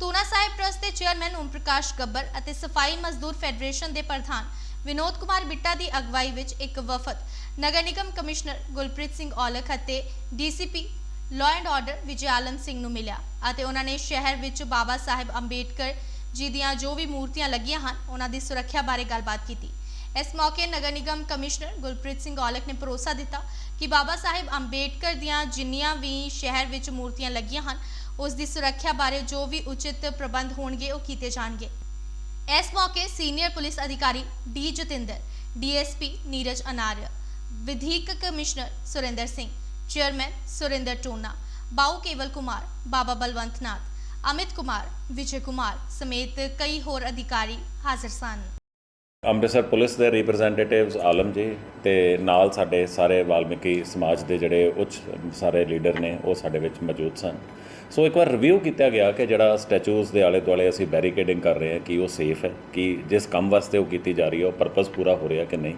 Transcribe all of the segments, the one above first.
Tuna ਸਾਹਿਬ trust ਦੇ chairman Om Prakash Gabbar ਅਤੇ ਸਫ਼ਾਈ ਮਜ਼ਦੂਰ ਫੈਡਰੇਸ਼ਨ ਦੇ ਪ੍ਰਧਾਨ ਵਿਨੋਦ ਕੁਮਾਰ ਬਿੱਟਾ ਦੀ ਅਗਵਾਈ ਵਿੱਚ ਇੱਕ ਵਫਦ, ਨਗਰ ਨਿਗਮ ਕਮਿਸ਼ਨਰ ਗੁਲਪ੍ਰੀਤ ਸਿੰਘ ਔਲਖ ਅਤੇ DCP law and order Vijay Alam Singh ਨੂੰ ਮਿਲਿਆ ਅਤੇ ਉਹਨਾਂ ਨੇ ਸ਼ਹਿਰ ਵਿੱਚ ਬਾਬਾ ਸਾਹਿਬ ਅੰਬੇਡਕਰ ਜੀ ਦੀਆਂ ਜੋ ਵੀ ਮੂਰਤੀਆਂ ਲੱਗੀਆਂ ਹਨ, ਉਹਨਾਂ ਦੀ ਸੁਰੱਖਿਆ ਬਾਰੇ ਗੱਲਬਾਤ ਕੀਤੀ। ਇਸ ਮੌਕੇ ਨਗਰ ਨਿਗਮ ਕਮਿਸ਼ਨਰ ਗੁਲਪ੍ਰੀਤ ਸਿੰਘ ਔਲਖ ਨੇ ਭਰੋਸਾ ਦਿੱਤਾ ਕਿ ਬਾਬਾ ਸਾਹਿਬ ਅੰਬੇਡਕਰ ਦੀਆਂ ਜਿੰਨੀਆਂ ਵੀ ਸ਼ਹਿਰ ਵਿੱਚ ਮੂਰਤੀਆਂ ਲੱਗੀਆਂ ਹਨ ਉਸ ਦੀ ਸੁਰੱਖਿਆ ਬਾਰੇ ਜੋ ਵੀ ਉਚਿਤ ਪ੍ਰਬੰਧ ਹੋਣਗੇ, ਉਹ ਕੀਤੇ ਜਾਣਗੇ। ਇਸ ਮੌਕੇ ਸੀਨੀਅਰ ਪੁਲਿਸ ਅਧਿਕਾਰੀ ਡੀ ਜਤਿੰਦਰ ਡੀਐਸਪੀ ਨੀਰਜ ਅਨਾਰਿਆ, ਵਿਧੀਕ ਕਮਿਸ਼ਨਰ ਸੁਰਿੰਦਰ ਸਿੰਘ, ਚੇਅਰਮੈਨ ਸੁਰਿੰਦਰ ਟੋਨਾ ਬਾਉ ਕੇਵਲ ਕੁਮਾਰ, ਬਾਬਾ ਬਲਵੰਤ ਨਾਥ, ਅਮਿਤ ਕੁਮਾਰ, ਵਿਜੇ ਕੁਮਾਰ ਸਮੇਤ ਕਈ ਹੋਰ ਅਧਿਕਾਰੀ ਹਾਜ਼ਰ ਸਨ। ਅੰਮ੍ਰਿਤਸਰ ਪੁਲਿਸ ਦੇ ਰਿਪਰੈਜ਼ੈਂਟੇਟਿਵਸ ਆਲਮ ਜੀ ਤੇ ਨਾਲ ਸਾਡੇ ਸਾਰੇ ਵਾਲਮੀਕੀ ਸਮਾਜ ਦੇ ਜਿਹੜੇ ਉੱਚ ਸਾਰੇ ਲੀਡਰ ਨੇ, ਉਹ ਸਾਡੇ ਵਿੱਚ ਮੌਜੂਦ ਸਨ। ਸੋ ਇੱਕ ਵਾਰ ਰਿਵਿਊ ਕੀਤਾ ਗਿਆ ਕਿ ਜਿਹੜਾ ਸਟੈਚੂਜ਼ ਦੇ ਆਲੇ ਦੁਆਲੇ ਅਸੀਂ ਬੈਰੀਕੇਡਿੰਗ ਕਰ ਰਹੇ ਹਾਂ, ਕਿ ਉਹ ਸੇਫ ਹੈ, ਕਿ ਜਿਸ ਕੰਮ ਵਾਸਤੇ ਉਹ ਕੀਤੀ ਜਾ ਰਹੀ ਹੈ, ਉਹ ਪਰਪਸ ਪੂਰਾ ਹੋ ਰਿਹਾ ਕਿ ਨਹੀਂ।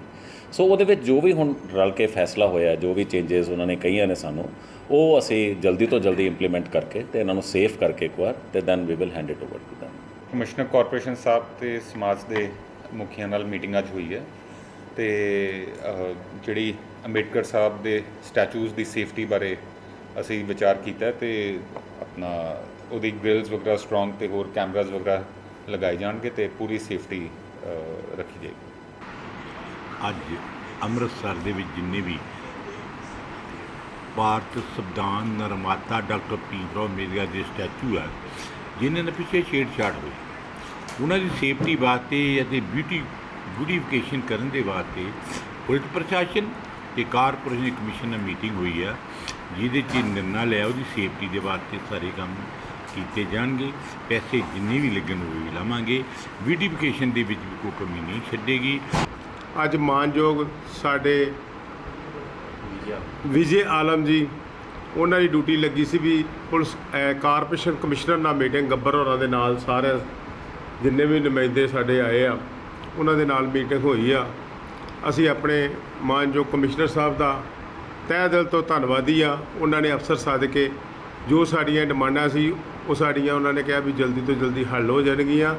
ਸੋ ਉਹਦੇ ਵਿੱਚ ਜੋ ਵੀ ਹੁਣ ਰਲ ਕੇ ਫੈਸਲਾ ਹੋਇਆ, ਜੋ ਵੀ ਚੇਂਜਸ ਉਹਨਾਂ ਨੇ ਕਹੀਆਂ ਨੇ ਸਾਨੂੰ, ਉਹ ਅਸੀਂ ਜਲਦੀ ਤੋਂ ਜਲਦੀ ਇੰਪਲੀਮੈਂਟ ਕਰਕੇ ਤੇ ਇਹਨਾਂ ਨੂੰ ਸੇਫ ਕਰਕੇ ਇੱਕ ਵਾਰ, ਤੇ then we will hand it over to them commissioner corporation ਸਾਹਿਬ ਤੇ ਸਮਾਜ ਦੇ ਮੁਖੀਆਂ ਨਾਲ ਮੀਟਿੰਗ ਅੱਜ ਹੋਈ ਹੈ ਤੇ ਜਿਹੜੀ ਅੰਬੇਡਕਰ ਸਾਹਿਬ ਦੇ ਸਟੈਚੂਜ਼ ਦੀ ਸੇਫਟੀ ਬਾਰੇ ਅਸੀਂ ਵਿਚਾਰ ਕੀਤਾ ਹੈ ਤੇ ਆਪਣਾ ਉਹਦੀ ਗ੍ਰਿਲਸ ਵਗੈਰਾ ਸਟਰੋਂਗ ਤੇ ਹੋਰ ਕੈਮਰਾਜ਼ ਵਗੈਰਾ ਲਗਾਏ ਜਾਣਗੇ ਤੇ ਪੂਰੀ ਸੇਫਟੀ ਰੱਖੀ ਜਾਏਗੀ। ਅੱਜ ਅੰਮ੍ਰਿਤਸਰ ਦੇ ਵਿੱਚ ਜਿੰਨੇ ਵੀ ਭਾਰਤ ਸੰਵਿਧਾਨ ਨਿਰਮਾਤਾ ਡਾਕਟਰ ਭੀਮ ਰਾਓ ਅੰਬੇਦਕਰ ਦੇ ਸਟੈਚੂ ਹੈ ਜਿਨ੍ਹਾਂ ਨੇ ਪਿੱਛੇ ਛੇੜਛਾੜ ਹੋਈ। ਉਹਨਾਂ ਦੀ ਸੇਫਟੀ ਵਾਸਤੇ ਅਤੇ ਬਿਊਟੀ ਬਿਊਟੀਫਿਕੇਸ਼ਨ ਕਰਨ ਦੇ ਵਾਸਤੇ ਪੁਲਿਸ ਪ੍ਰਸ਼ਾਸਨ ਤੇ ਕਾਰਪੋਰੇਸ਼ਨ ਕਮਿਸ਼ਨ ਨਾਲ ਮੀਟਿੰਗ ਹੋਈ ਆ, ਜਿਹਦੇ 'ਚ ਨਿਰਣਾ ਲਿਆ, ਉਹਦੀ ਸੇਫਟੀ ਦੇ ਵਾਸਤੇ ਸਾਰੇ ਕੰਮ ਕੀਤੇ ਜਾਣਗੇ, ਪੈਸੇ ਜਿੰਨੇ ਵੀ ਲੱਗਣ ਉਹ ਵੀ ਲਾਵਾਂਗੇ, ਬਿਊਟੀਫਿਕੇਸ਼ਨ ਦੇ ਵਿੱਚ ਵੀ ਕੋਈ ਕਮੀ ਨਹੀਂ ਛੱਡੇਗੀ। ਅੱਜ ਮਾਨਯੋਗ ਸਾਡੇ ਵਿਜੇ ਆਲਮ ਜੀ, ਉਹਨਾਂ ਦੀ ਡਿਊਟੀ ਲੱਗੀ ਸੀ ਵੀ ਪੁਲਿਸ ਕਾਰਪੋਰੇਸ਼ਨ ਕਮਿਸ਼ਨਰ ਨਾਲ ਮੀਟਿੰਗ, ਗੱਬਰ ਹੋਰਾਂ ਦੇ ਨਾਲ ਸਾਰੇ ਜਿੰਨੇ ਵੀ ਨੁਮਾਇੰਦੇ ਸਾਡੇ ਆਏ ਆ, ਉਹਨਾਂ ਦੇ ਨਾਲ ਮੀਟਿੰਗ ਹੋਈ ਆ। ਅਸੀਂ ਆਪਣੇ ਮਾਨਯੋਗ ਕਮਿਸ਼ਨਰ ਸਾਹਿਬ ਦਾ ਤਹਿ ਦਿਲ ਤੋਂ ਧੰਨਵਾਦੀ ਆ। ਉਹਨਾਂ ਨੇ ਅਫਸਰ ਸੱਦ ਕੇ ਜੋ ਸਾਡੀਆਂ ਡਿਮਾਂਡਾਂ ਸੀ, ਉਹ ਸਾਡੀਆਂ ਉਹਨਾਂ ਨੇ ਕਿਹਾ ਵੀ ਜਲਦੀ ਤੋਂ ਜਲਦੀ ਹੱਲ ਹੋ ਜਾਣਗੀਆਂ।